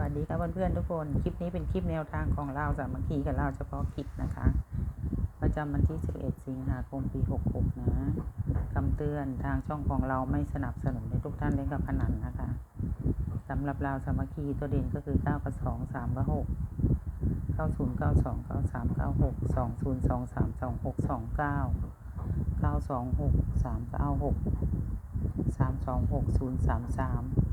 วัสดีครับเพื่อนๆทุกคน คลิปนี้เป็นคลิปแนวทางของเราสามัคคีกับเราเฉพาะกิจนะคะ ประจำวันที่ 11 สิงหาคม ปี 66 นะคำเตือนทางช่องของเราไม่สนับสนุนให้ทุกท่านเล่นกับพนันนะคะสำหรับเราสามัคคีตัวเด่นก็คือ 9 กับ 2 3 กับ 6 90 92 93 96 20 23 26 29 926 396 326 033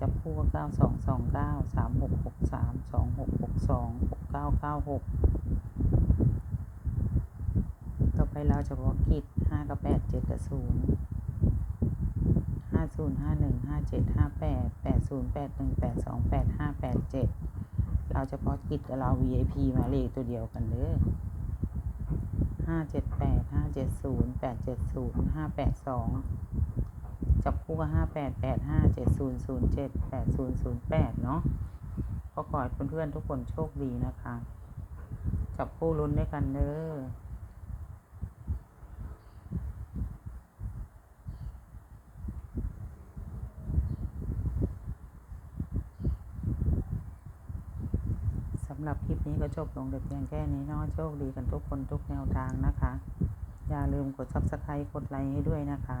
จับคู่เก้าสองสองเก้าสามหกหกสามสองหกหกสองหกเก้าเก้าหกต่อไปเราจะบอกกิจห้ากับแปดเจ็ดกับศูนย์ห้าศูนย์ห้าหนึ่งห้าเจ็ดห้าแปดแปดศูนย์แปดหนึ่งแปดสองแปดห้าแปดเจ็ดเราเฉพาะกิจกับเรา VIP มาเลขตัวเดียวกันเด้อห้าเจ็ดแปดห้าเจ็ดศูนย์แปดเจ็ดศูนย์ห้าแปดสอง จับคู่ห้าแปดแปดห้าเจ็ดศูนย์ศูนย์เจ็ดแปดศูนย์ศูนย์แปดเนาะก็ขอให้เพื่อนๆทุกคนโชคดีนะคะ จับคู่ลุ้นด้วยกันเด้อสำหรับคลิปนี้ก็จบลงแต่เพียงแค่นี้เนาะโชคดีกันทุกคนทุกแนวทางนะคะ อย่าลืมกด subscribe กดไลค์ให้ด้วยนะคะ